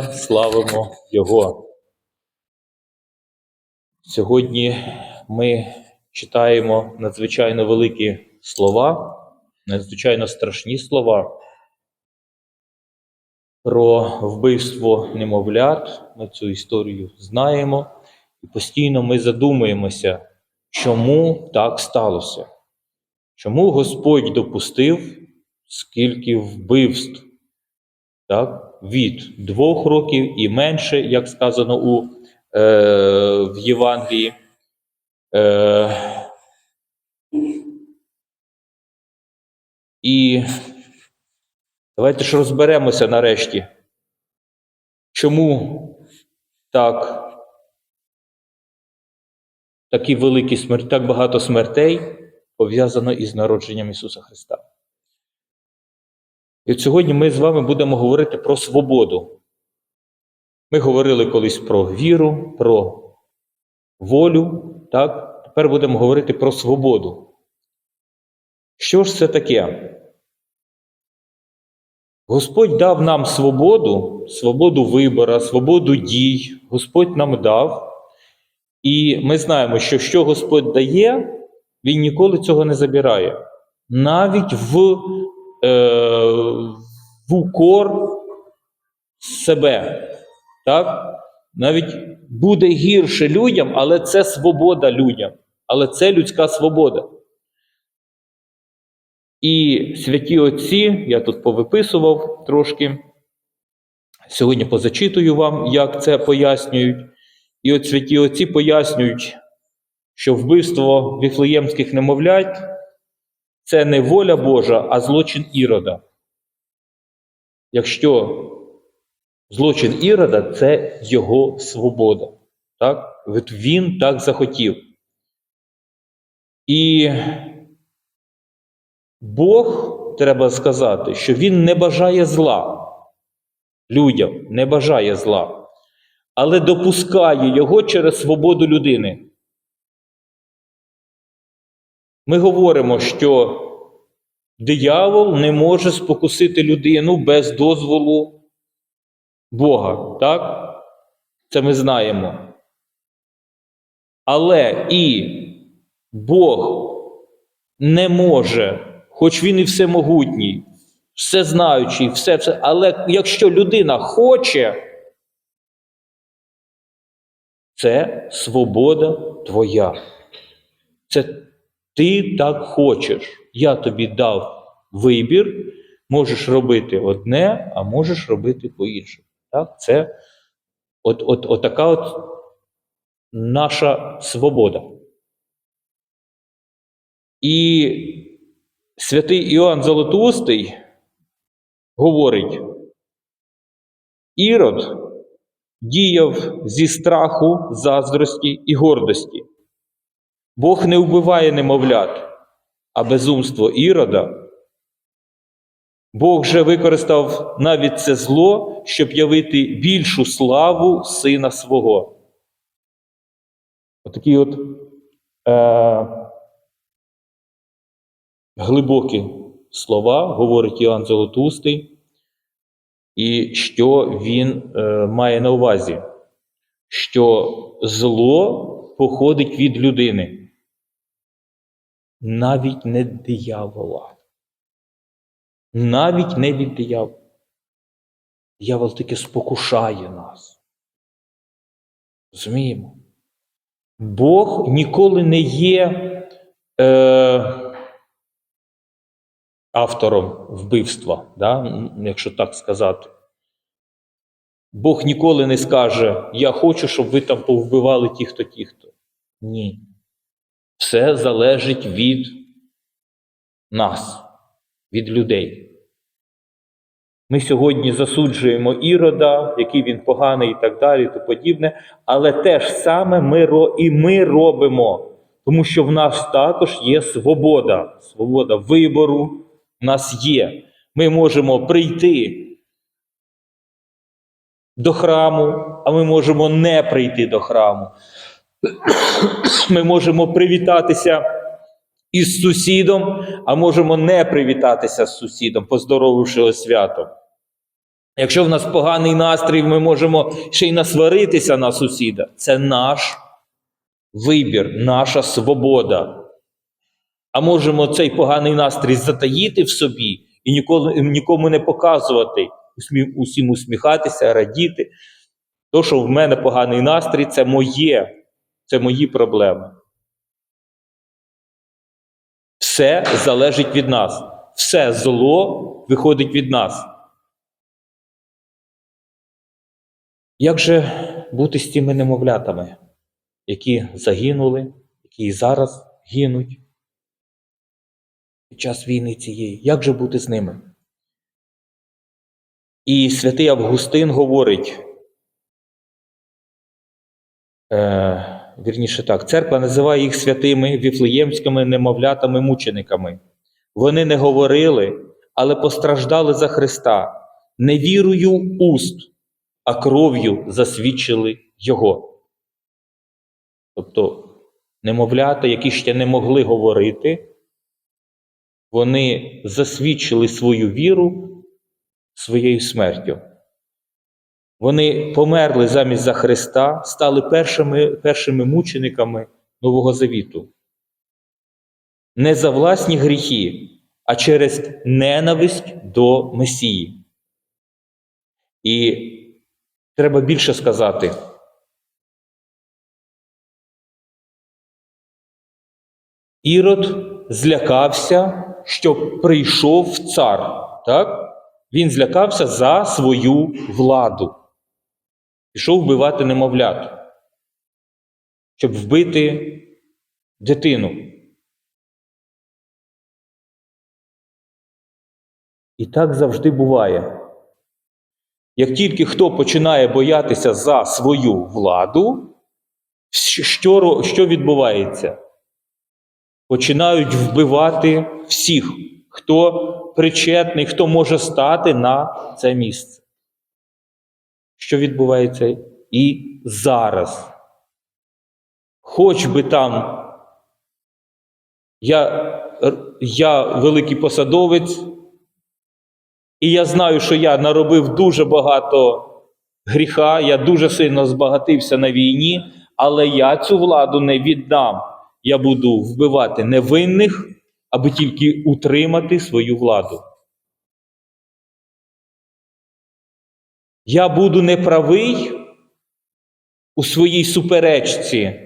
славимо Його. Сьогодні ми читаємо надзвичайно великі слова, надзвичайно страшні слова про вбивство немовлят. Ми цю історію знаємо, і постійно ми задумуємося, чому так сталося. Чому Господь допустив скільки вбивств? Так? Від двох років і менше, як сказано у, е, в Євангелії. Е, і давайте ж розберемося нарешті, чому так, такі великі смерті, так багато смертей пов'язано із народженням Ісуса Христа. І от сьогодні ми з вами будемо говорити про свободу. Ми говорили колись про віру, про волю, так? Тепер будемо говорити про свободу. Що ж це таке? Господь дав нам свободу, свободу вибора, свободу дій. Господь нам дав. І ми знаємо, що що Господь дає, Він ніколи цього не забирає. Навіть в в укор себе. Так? Навіть буде гірше людям, але це свобода людям. Але це людська свобода. І святі отці, я тут повиписував трошки. Сьогодні позачитую вам, як це пояснюють. І от святі отці пояснюють, що вбивство віфлеємських немовлять це не воля Божа, а злочин Ірода. Якщо злочин Ірода це його свобода. Так? Він так захотів. І Бог, треба сказати, що Він не бажає зла людям, не бажає зла, але допускає його через свободу людини. Ми говоримо, що диявол не може спокусити людину без дозволу Бога. Так? Це ми знаємо. Але і Бог не може, хоч він і всемогутній, всезнаючий, все, все, але якщо людина хоче, це свобода твоя. Це ти так хочеш. Я тобі дав вибір, можеш робити одне, а можеш робити по-іншому. Так? Це от, от, от така от наша свобода. І святий Іоанн Золотоустий говорить: Ірод діяв зі страху, заздрості і гордості. Бог не вбиває немовлят, а безумство ірода. Бог же використав навіть це зло, щоб явити більшу славу сина свого. Отакі от е, глибокі слова говорить Іоанн Золотустий, і що він е, має на увазі, що зло походить від людини навіть не диявола. Навіть не від диявола. Диявол тільки спокушає нас. Розуміємо? Бог ніколи не є е, автором вбивства, да? якщо так сказати. Бог ніколи не скаже, я хочу, щоб ви там повбивали ті-хто, ті-хто. Ні. Все залежить від нас, від людей. Ми сьогодні засуджуємо ірода, який він поганий і так далі, то подібне, але те ж саме ми і ми робимо, тому що в нас також є свобода, свобода вибору в нас є. Ми можемо прийти до храму, а ми можемо не прийти до храму. Ми можемо привітатися із сусідом, а можемо не привітатися з сусідом, поздоровивши його святом. Якщо в нас поганий настрій, ми можемо ще й насваритися на сусіда. Це наш вибір, наша свобода. А можемо цей поганий настрій затаїти в собі і ніколи, нікому не показувати, усім усміхатися, радіти. То, що в мене поганий настрій, це моє, це мої проблеми. Все залежить від нас. Все зло виходить від нас. Як же бути з тими немовлятами, які загинули, які і зараз гинуть під час війни цієї? Як же бути з ними? І святий Августин говорить, е, вірніше так, церква називає їх святими віфлеємськими немовлятами-мучениками. Вони не говорили, але постраждали за Христа, не вірою уст, а кров'ю засвідчили Його. Тобто немовлята, які ще не могли говорити, вони засвідчили свою віру своєю смертю. Вони померли замість за Христа, стали першими, першими мучениками Нового Завіту. Не за власні гріхи, а через ненависть до Месії. І треба більше сказати. Ірод злякався, що прийшов цар. Так? Він злякався за свою владу. Пішов вбивати немовлят, щоб вбити дитину. І так завжди буває. Як тільки хто починає боятися за свою владу, що, що відбувається? Починають вбивати всіх, хто причетний, хто може стати на це місце. Що відбувається і зараз. Хоч би там я, я великий посадовець, і я знаю, що я наробив дуже багато гріха, я дуже сильно збагатився на війні, але я цю владу не віддам. Я буду вбивати невинних, аби тільки утримати свою владу. Я буду неправий у своїй суперечці,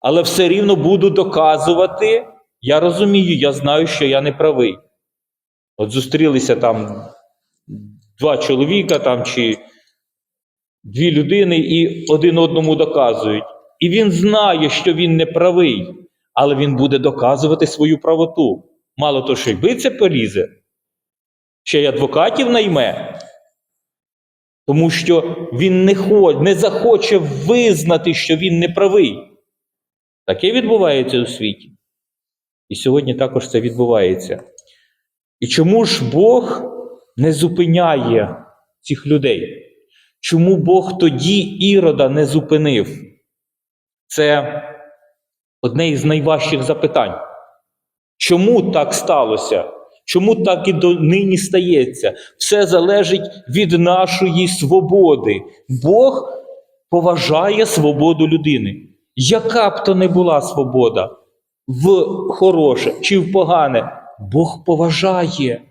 але все рівно буду доказувати. Я розумію, я знаю, що я не правий. От зустрілися там два чоловіка там, чи дві людини і один одному доказують. І він знає, що він не правий, але він буде доказувати свою правоту. Мало того, що й биться полізе, ще й адвокатів найме. Тому що він не, хо- не захоче визнати, що він не правий. Таке відбувається у світі. І сьогодні також це відбувається. І чому ж Бог не зупиняє цих людей? Чому Бог тоді Ірода не зупинив? Це одне із найважчих запитань. Чому так сталося? Чому так і до нині стається? Все залежить від нашої свободи. Бог поважає свободу людини. Яка б то не була свобода, в хороше чи в погане, Бог поважає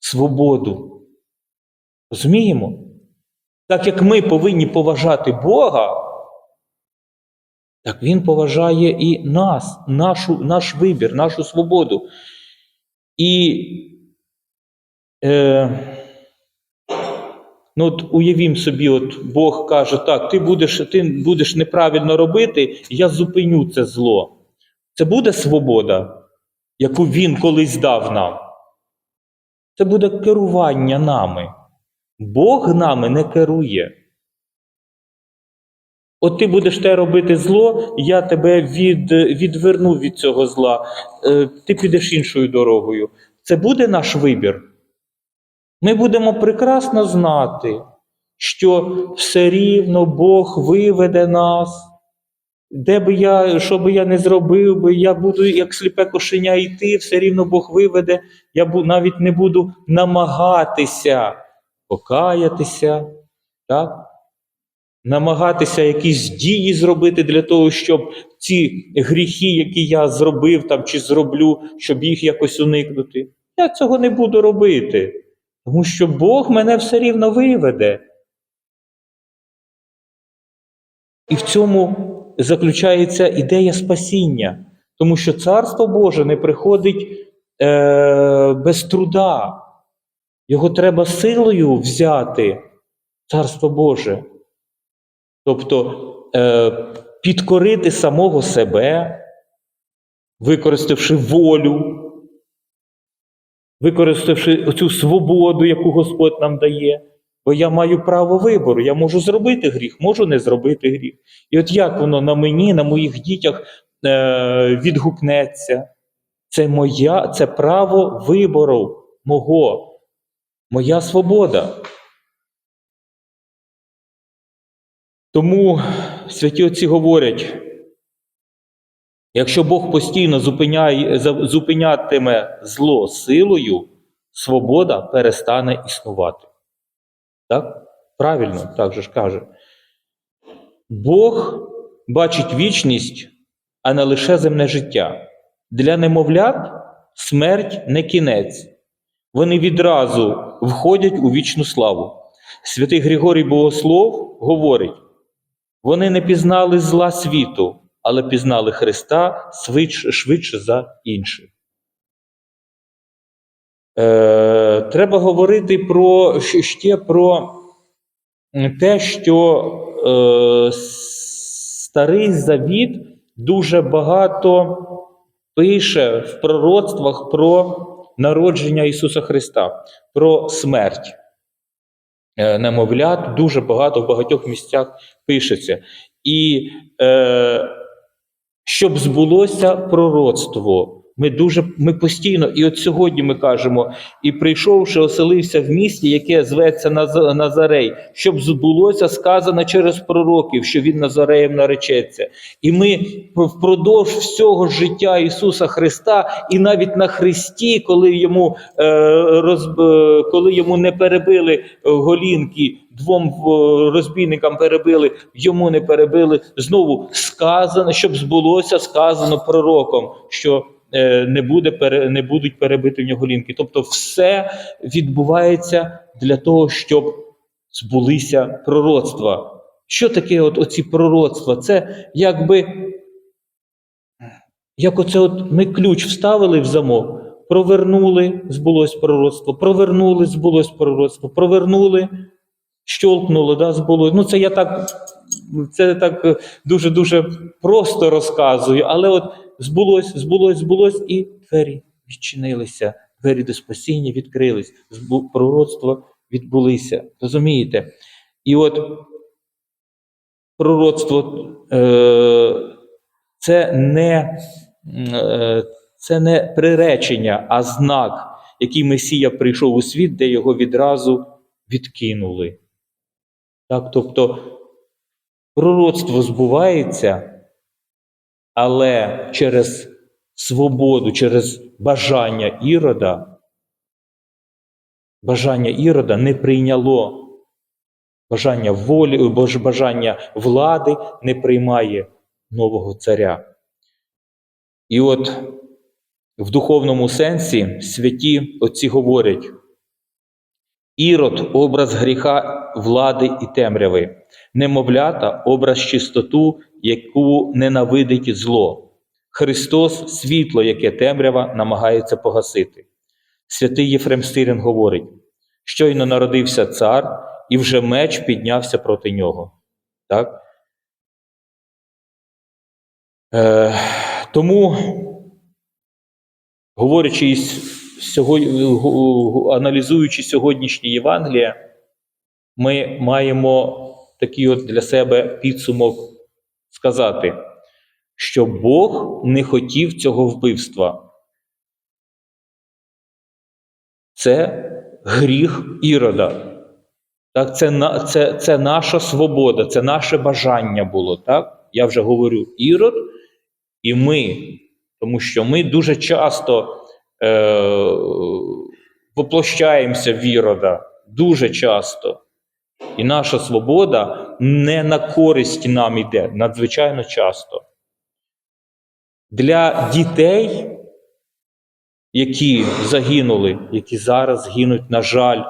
свободу. Розуміємо? Так як ми повинні поважати Бога, так Він поважає і нас, нашу, наш вибір, нашу свободу. І е, ну, от уявім собі, от Бог каже, так, ти будеш, ти будеш неправильно робити, я зупиню це зло. Це буде свобода, яку Він колись дав нам. Це буде керування нами. Бог нами не керує. От ти будеш те робити зло, я тебе від, відверну від цього зла, Е, ти підеш іншою дорогою. Це буде наш вибір. Ми будемо прекрасно знати, що все рівно Бог виведе нас. Де би я, що би я не зробив, би, я буду як сліпе кошеня йти, все рівно Бог виведе, я навіть не буду намагатися покаятися, так? Намагатися якісь дії зробити для того, щоб ці гріхи, які я зробив там чи зроблю, щоб їх якось уникнути. Я цього не буду робити, тому що Бог мене все рівно виведе. І в цьому заключається ідея спасіння, тому що Царство Боже не приходить е, без труда. Його треба силою взяти, Царство Боже. Тобто е, підкорити самого себе, використавши волю, використавши оцю свободу, яку Господь нам дає. Бо я маю право вибору, я можу зробити гріх, можу не зробити гріх. І от як воно на мені, на моїх дітях е, відгукнеться, це моя, це право вибору мого, моя свобода. Тому святі отці говорять, якщо Бог постійно зупинятиме зло силою, свобода перестане існувати. Так? Правильно, так же ж каже. Бог бачить вічність, а не лише земне життя. Для немовлят смерть не кінець. Вони відразу входять у вічну славу. Святий Григорій Богослов говорить: вони не пізнали зла світу, але пізнали Христа швидше, за інших. Е, треба говорити про ще про те, що е, старий завіт дуже багато пише в пророцтвах про народження Ісуса Христа, про смерть. Е, Немовлят дуже багато в багатьох місцях пишеться. І е, щоб збулося пророцтво. Ми дуже ми постійно, і от сьогодні ми кажемо, і прийшовши, оселився в місті, яке зветься Наз- Назарей, щоб збулося сказано через пророків, що він Назареєм наречеться. І ми впродовж всього життя Ісуса Христа, і навіть на Христі, коли йому, е, роз, е, коли йому не перебили голінки, двом е, розбійникам перебили, йому не перебили. Знову сказано, щоб збулося сказано пророком, що не, буде, не будуть перебити в нього лінки. Тобто, все відбувається для того, щоб збулися пророцтва. Що таке от оці пророцтва? Це якби як оце от ми ключ вставили в замок, провернули, збулось пророцтво, провернули, збулось пророцтво, провернули, щолкнуло, да, збулось. Ну, це я так, це так е, дуже-дуже просто розказую, але от збулось, збулось, збулось, і двері відчинилися, двері до спасіння відкрились, пророцтва відбулися. Розумієте? І от пророцтво е, це не, е, це не приречення, а знак, який Месія прийшов у світ, де його відразу відкинули. Так, тобто пророцтво збувається, але через свободу, через бажання Ірода, бажання Ірода не прийняло бажання волі, бажання влади не приймає нового царя. І от в духовному сенсі святі отці говорять: Ірод образ гріха влади і темряви, немовлята образ чистоту, яку ненавидить зло. Христос світло, яке темрява намагається погасити. Святий Єфрем Стирин говорить: щойно народився цар, і вже меч піднявся проти нього. Так? Е, тому, говорячи із сьогодні, аналізуючи сьогоднішнє Євангеліє, ми маємо такий от для себе підсумок сказати, що Бог не хотів цього вбивства. Це гріх Ірода. Так, це, це, це наша свобода, це наше бажання було. Так? Я вже говорю Ірод і ми, тому що ми дуже часто е, воплощаємося в дуже часто. І наша свобода не на користь нам іде надзвичайно часто. Для дітей, які загинули, які зараз гинуть, на жаль,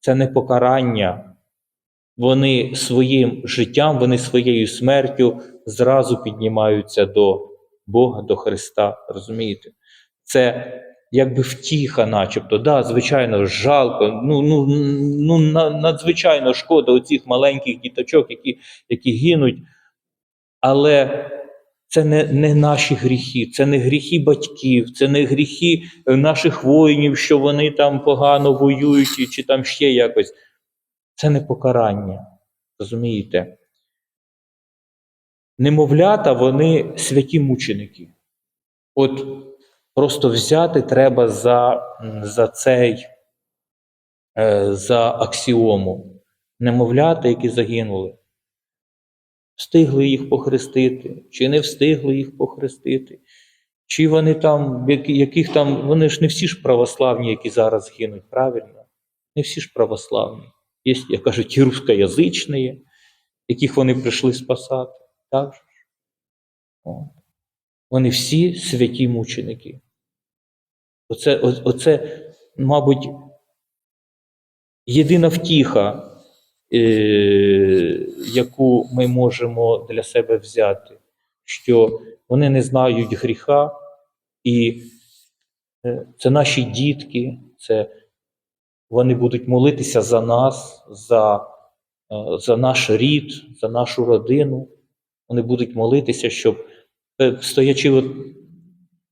це не покарання. Вони своїм життям, вони своєю смертю зразу піднімаються до Бога, до Христа. Розумієте? Це якби втіха, начебто. Да, звичайно, жалко. Ну, ну, ну надзвичайно шкода оцих маленьких діточок, які, які гинуть. Але це не, не наші гріхи, це не гріхи батьків, це не гріхи е, наших воїнів, що вони там погано воюють, чи, чи там ще якось. Це не покарання. Розумієте? Немовлята, вони святі мученики. От просто взяти треба за, за цей, е, за аксіому. Немовлята, які загинули. Встигли їх похрестити, чи не встигли їх похрестити, чи вони там, яких там, вони ж не всі ж православні, які зараз гинуть, правильно? Не всі ж православні. Є, як кажуть, і рускоязичні, яких вони прийшли спасати. Так? От. Вони всі святі мученики. Оце, о- оце, мабуть, єдина втіха, е, яку ми можемо для себе взяти, що вони не знають гріха, і е, це наші дітки, це вони будуть молитися за нас, за, е, за наш рід, за нашу родину. Вони будуть молитися, щоб, стоячи от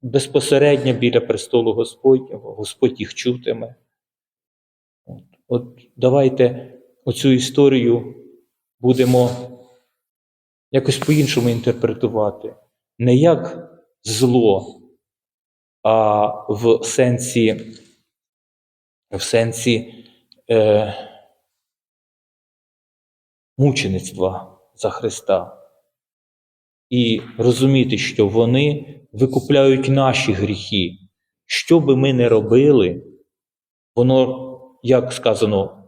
безпосередньо біля престолу Господнього, Господь їх чутиме. От, от давайте оцю історію будемо якось по-іншому інтерпретувати. Не як зло, а в сенсі, в сенсі е, мучеництва за Христа. І розуміти, що вони викупляють наші гріхи. Що би ми не робили, воно, як сказано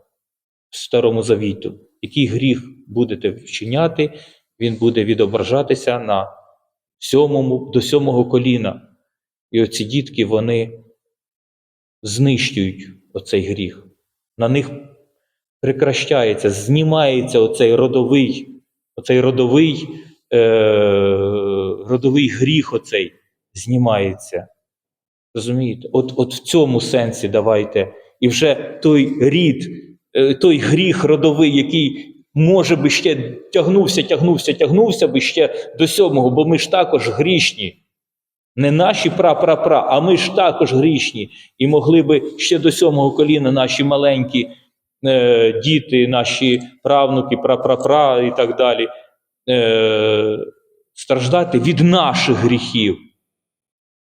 в Старому Завіту, який гріх будете вчиняти, він буде відображатися на сьомому, до сьомого коліна. І оці дітки вони знищують оцей гріх. На них прикращається, знімається оцей родовий, оцей родовий, родовий гріх оцей знімається. Розумієте? От, от в цьому сенсі давайте. І вже той рід, е, той гріх родовий, який може би ще тягнувся, тягнувся, тягнувся би ще до сьомого, бо ми ж також грішні. Не наші пра-пра-пра, а ми ж також грішні. І могли би ще до сьомого коліна наші маленькі е, діти, наші правнуки, пра-пра-пра і так далі, е, страждати від наших гріхів.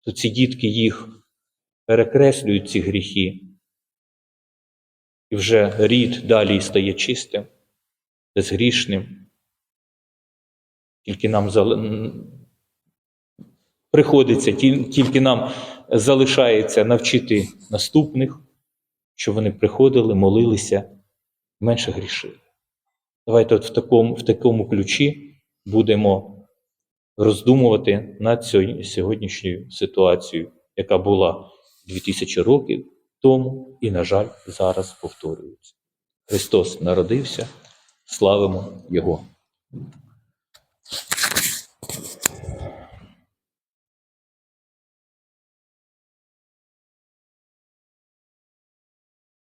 То ці дітки їх перекреслюють, ці гріхи. І вже рід далі стає чистим, безгрішним. Тільки нам приходиться, тільки нам залишається навчити наступних, щоб вони приходили, молилися, менше грішили. Давайте от в такому, в такому ключі будемо роздумувати над сьогодні- сьогоднішньою ситуацією, яка була 2000 років тому і, на жаль, зараз повторюється. Христос народився, славимо Його.